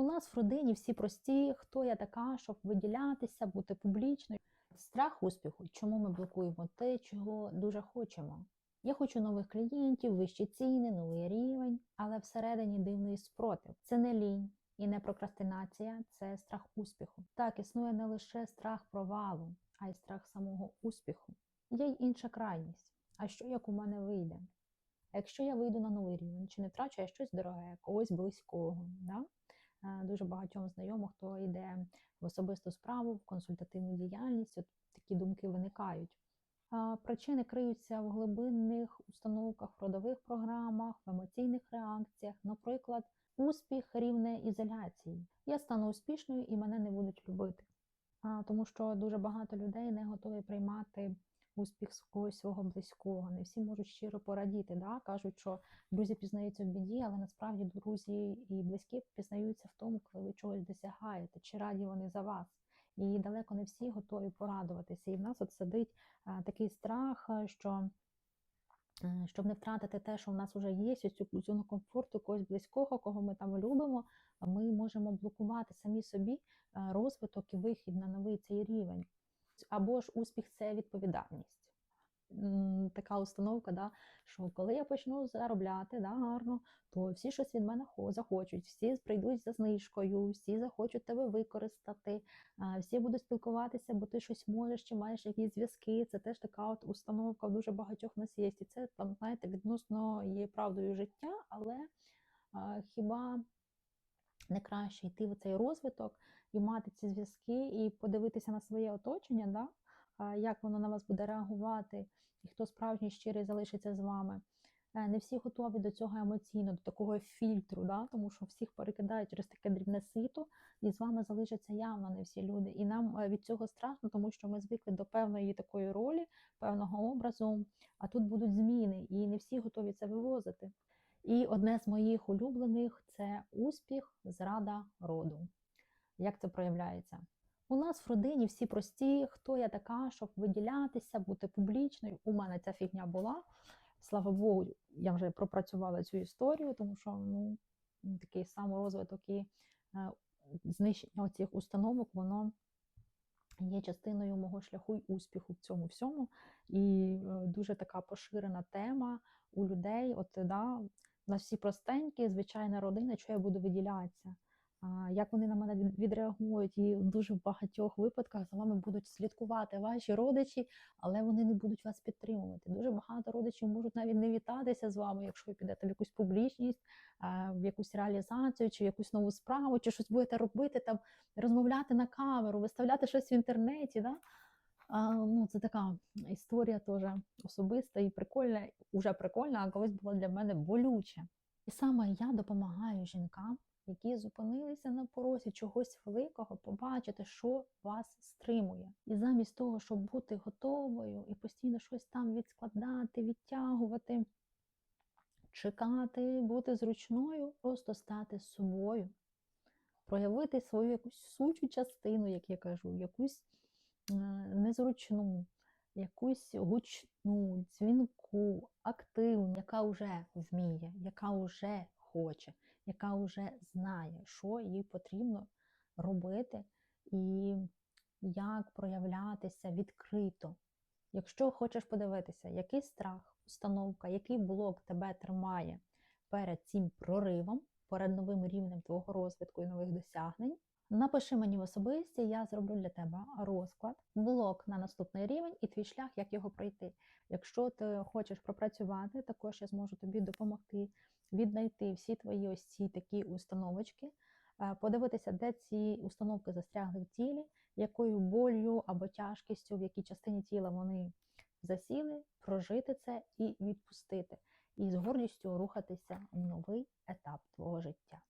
У нас в родині всі прості, хто я така, щоб виділятися, бути публічною. Страх успіху. Чому ми блокуємо те, чого дуже хочемо? Я хочу нових клієнтів, вищі ціни, новий рівень, але всередині дивний спротив. Це не лінь і не прокрастинація, це страх успіху. Так, існує не лише страх провалу, а й страх самого успіху. Є й інша крайність. А що як у мене вийде? Якщо я вийду на новий рівень, чи не втрачу я щось дороге, когось близького? Да? Е, Дуже багатьом знайомих, хто йде в особисту справу, в консультативну діяльність, от такі думки виникають. Причини криються в глибинних установках, в родових програмах, в емоційних реакціях. Наприклад, успіх рівне ізоляції. Я стану успішною і мене не будуть любити. Тому що дуже багато людей не готові приймати успіх когось свого близького. Не всі можуть щиро порадіти. Да? Кажуть, що друзі пізнаються в біді, але насправді друзі і близькі пізнаються в тому, коли ви чогось досягаєте, чи раді вони за вас. І далеко не всі готові порадуватися. І в нас от сидить а, такий страх, що е, щоб не втратити те, що в нас вже є, ось цю зону комфорту когось близького, кого ми там любимо, ми можемо блокувати самі собі е, розвиток і вихід на новий цей рівень. Або ж успіх це відповідальність. Така установка, да, що коли я почну заробляти да, гарно, то всі щось від мене захочуть, всі прийдуть за знижкою, всі захочуть тебе використати, всі будуть спілкуватися, бо ти щось можеш чи маєш якісь зв'язки. Це теж така от установка в дуже багатьох нас є. І це там, знаєте, відносно є правдою життя, але а, хіба не краще йти в цей розвиток і мати ці зв'язки, і подивитися на своє оточення, да? як воно на вас буде реагувати, і хто справжній щирий залишиться з вами. Е, Не всі готові до цього емоційно, до такого фільтру, да? тому що всіх перекидають через таке дрібне сито, і з вами залишаться явно не всі люди. І нам е, від цього страшно, тому що ми звикли до певної такої ролі, певного образу, а тут будуть зміни, і не всі готові це вивозити. І одне з моїх улюблених це успіх, зрада роду. Як це проявляється? У нас в родині всі прості, хто я така, щоб виділятися, бути публічною. У мене ця фігня була. Слава Богу, я вже пропрацювала цю історію, тому що ну, такий саморозвиток і е, знищення цих установок, воно є частиною мого шляху й успіху в цьому всьому. І е, дуже така поширена тема у людей. От да, у всі простенькі, звичайна родина, що я буду виділятися. Як вони на мене відреагують, і в дуже багатьох випадках за вами будуть слідкувати ваші родичі, але вони не будуть вас підтримувати. Дуже багато родичів можуть навіть не вітатися з вами, якщо ви підете в якусь публічність, в якусь реалізацію, чи в якусь нову справу, чи щось будете робити, там розмовляти на камеру, виставляти щось в інтернеті. Да? Ну, це така історія теж особиста і прикольна, уже прикольна, а колись була для мене болюча. І саме я допомагаю жінкам, які зупинилися на порозі чогось великого, побачити, що вас стримує. І замість того, щоб бути готовою і постійно щось там відскладати, відтягувати, чекати, бути зручною, просто стати собою, проявити свою якусь сучу частину, як я кажу, якусь незручну, якусь гучну, дзвінку, активну, яка вже вміє, яка вже хоче, яка вже знає, що їй потрібно робити і як проявлятися відкрито. Якщо хочеш подивитися, який страх, установка, який блок тебе тримає перед цим проривом, перед новим рівнем твого розвитку і нових досягнень, напиши мені в особисті, я зроблю для тебе розклад, блок на наступний рівень і твій шлях, як його пройти. Якщо ти хочеш пропрацювати, також я зможу тобі допомогти віднайти всі твої ось ці такі установочки, е, подивитися, де ці установки застрягли в тілі, якою болью або тяжкістю, в якій частині тіла вони засіли, прожити це і відпустити, і з гордістю рухатися в новий етап твого життя.